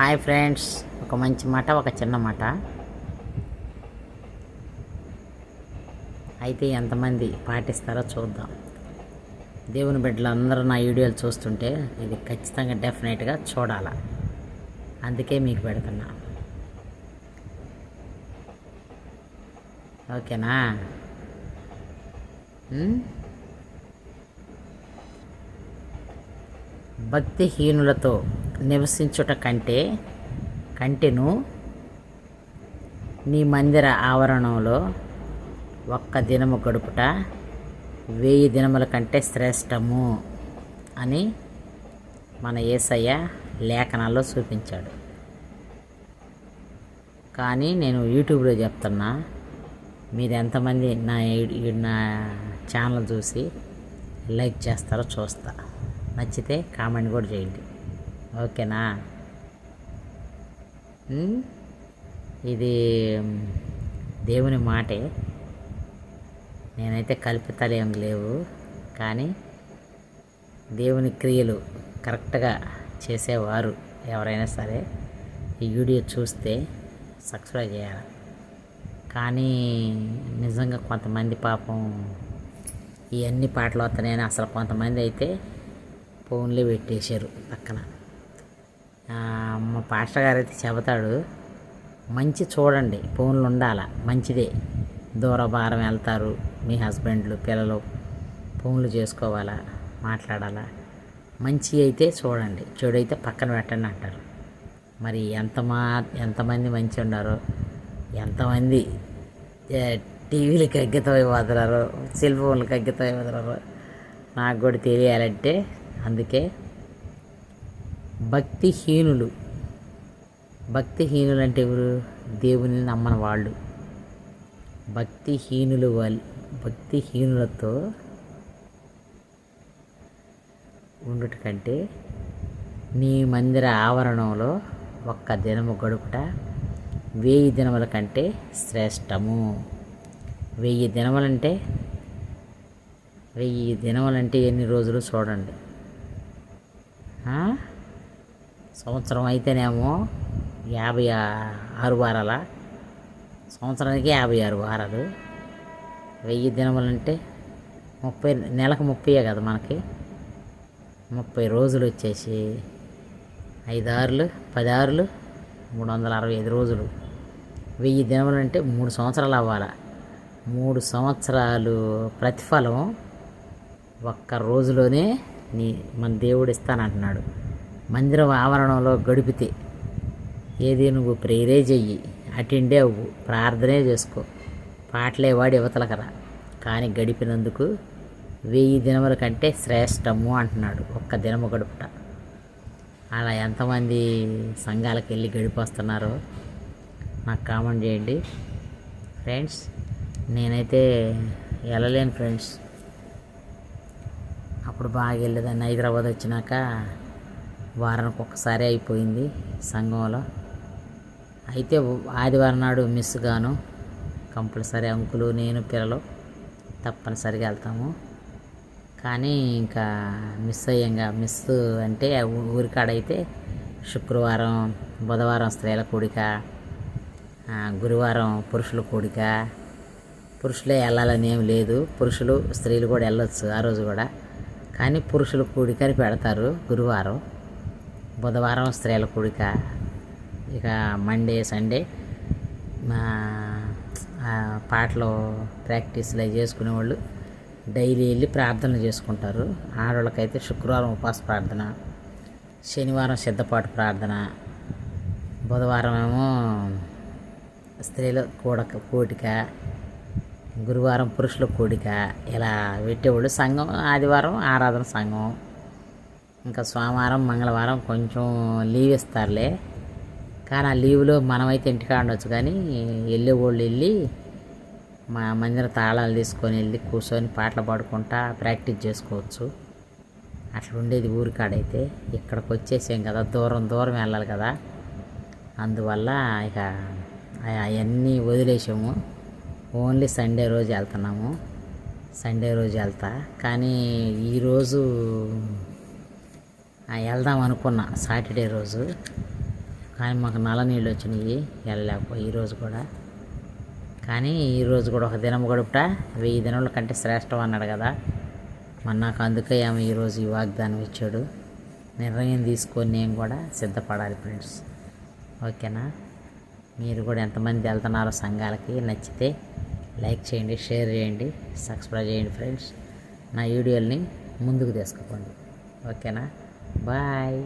Hi friends. ఒక మంచి మాట ఒక చిన్న మాట. అయితే ఎంతమంది పాటిస్తారో చూద్దాం. దేవుని బిడ్డలు అందరూ నా వీడియోలు చూస్తుంటే ఇది ఖచ్చితంగా డెఫినెట్గా చూడాల. అందుకే మీకు పెడుతున్నా. ఓకేనా? భక్తిహీనులతో నివసించుట కంటే కంటెను నీ మందిర ఆవరణంలో ఒక్క దినము గడుపుట వెయ్యి దినముల కంటే శ్రేష్టము అని మన యేసయ్య లేఖనాల్లో చూపించాడు. కానీ నేను యూట్యూబ్లో చెప్తున్నా మీరు ఎంతమంది నా ఈ- నా ఛానల్ చూసి లైక్ చేస్తారో చూస్తా. నచ్చితే కామెంట్ కూడా చేయండి. ఓకేనా? ఇది దేవుని మాటే. నేనైతే కల్పితాలు లేవు కానీ దేవుని క్రియలు కరెక్ట్గా చేసేవారు ఎవరైనా సరే ఈ వీడియో చూస్తే సబ్స్క్రైబ్ చేయాలి. కానీ నిజంగా కొంతమంది పాపం ఈ అన్ని పాటలు వస్తున్నాయని అసలు కొంతమంది అయితే ఫోన్లే పెట్టేశారు పక్కన. మా పాస్టర్ గారు అయితే చెబుతాడు మంచి చూడండి ఫోన్లు ఉండాల? మంచిదే. దూర భారం వెళ్తారు మీ హస్బెండ్లు పిల్లలు ఫోన్లు చేసుకోవాలా? మాట్లాడాలా? మంచి అయితే చూడండి చెడు అయితే పక్కన పెట్టండి అంటారు. మరి ఎంత మా ఎంతమంది మంచి ఉన్నారో? ఎంతమంది టీవీలకు టీవీలకి అగ్గితమై వదలరు సెల్ ఫోన్లకు అగ్గితమై వదలరు నాకు కూడా తెలియాలంటే అందుకే భక్తిహీనులు. భక్తిహీనులు అంటే ఎవరు? దేవుని నమ్మని వాళ్ళు. భక్తిహీనులు వాళ్ళు. భక్తిహీనులతో ఉండుట కంటే నీ మందిర ఆవరణంలో ఒక్క దినము గడుపుట వెయ్యి దినముల కంటే శ్రేష్టము. వెయ్యి దినములంటే వెయ్యి దినములంటే ఎన్ని రోజులు చూడండి. సంవత్సరం అయితేనేమో యాభై ఆరు వారాల? సంవత్సరానికి యాభై ఆరు వారాలు. వెయ్యి దినములంటే ముప్పై నెలకు ముప్పైయే కదా మనకి? ముప్పై రోజులు వచ్చేసి ఐదారులు పదారులు మూడు వందల అరవై ఐదు రోజులు. వెయ్యి దినములంటే మూడు సంవత్సరాలు అవ్వాలి? మూడు సంవత్సరాలు ప్రతిఫలం ఒక్క రోజులోనే నీ మన దేవుడు ఇస్తానంటున్నాడు. మందిరం ఆవరణంలో గడిపితే ఏది నువ్వు ప్రేరే చెయ్యి అటెండే అవ్వు ప్రార్థనే చేసుకో. పాటలే వాడి యువతలకరా కానీ గడిపినందుకు వెయ్యి దినముల కంటే శ్రేష్టము అంటున్నాడు ఒక్క దినము గడుపుట. అలా ఎంతమంది సంఘాలకు వెళ్ళి గడిపొస్తున్నారో నాకు కామెంట్ చేయండి. ఫ్రెండ్స్ నేనైతే వెళ్ళలేను ఫ్రెండ్స్. అప్పుడు బాగా వెళ్ళేదాన్ని హైదరాబాద్ వచ్చినాక వారానికి ఒక్కసారి అయిపోయింది సంఘంలో. అయితే ఆదివారం నాడు మిస్ గాను కంపల్సరీ అంకులు నేను పిల్లలు తప్పనిసరిగా వెళ్తాము. కానీ ఇంకా మిస్ అయ్యంగా మిస్ అంటే ఊ- ఊరికాడైతే శుక్రవారం బుధవారం స్త్రీల కూడిక గురువారం పురుషుల కూడిక. పురుషులే వెళ్ళాలని ఏం లేదు. పురుషులు స్త్రీలు కూడా వెళ్ళొచ్చు ఆ రోజు కూడా. కానీ పురుషుల కూడికని పెడతారు గురువారం. బుధవారం స్త్రీల కూడిక. ఇక మండే సండే మా పాటలు ప్రాక్టీస్లు అవి చేసుకునేవాళ్ళు. డైలీ వెళ్ళి ప్రార్థనలు చేసుకుంటారు. ఆడవాళ్ళకైతే శుక్రవారం ఉపవాస ప్రార్థన శనివారం సిద్ధపాటు ప్రార్థన బుధవారం ఏమో స్త్రీల కూడక కోటిక గురువారం పురుషుల కూడిక. ఇలా పెట్టేవాళ్ళు సంఘం ఆదివారం ఆరాధన సంఘం. ఇంకా సోమవారం మంగళవారం కొంచెం లీవ్ ఇస్తారులే. కానీ ఆ లీవ్లో మనమైతే ఇంటికాడ ఉండొచ్చు. కానీ వెళ్ళే వాళ్ళు వెళ్ళి మా మందిర తాళాలు తీసుకొని వెళ్ళి కూర్చొని పాటలు పాడుకుంటా ప్రాక్టీస్ చేసుకోవచ్చు. అట్లా ఉండేది ఊరికాడైతే ఇక్కడికి వచ్చేసాం కదా దూరం దూరం వెళ్ళాలి కదా. అందువల్ల ఇక అవన్నీ వదిలేసాము. ఓన్లీ సండే రోజు వెళ్తున్నాము. సండే రోజు వెళ్తా. కానీ ఈరోజు వెళ్దాం అనుకున్నా సాటర్డే రోజు. కానీ మాకు నల్ల నీళ్ళు వచ్చినాయి. వెళ్ళలేకపో ఈరోజు కూడా. కానీ ఈరోజు కూడా ఒక దినం గడుపుట వెయ్యి దినముల కంటే శ్రేష్టం అన్నాడు కదా. మరి నాకు అందుకే ఆమె ఈరోజు ఈ వాగ్దానం ఇచ్చాడు. నిర్ణయం తీసుకొని నేను కూడా సిద్ధపడాలి ఫ్రెండ్స్. ఓకేనా? మీరు కూడా ఎంతమంది వెళ్తున్నారో సంఘాలకి నచ్చితే లైక్ చేయండి షేర్ చేయండి సబ్స్క్రైబ్ చేయండి ఫ్రెండ్స్. నా వీడియోల్ని ముందుకు తీసుకోండి ఓకేనా? బాయ్.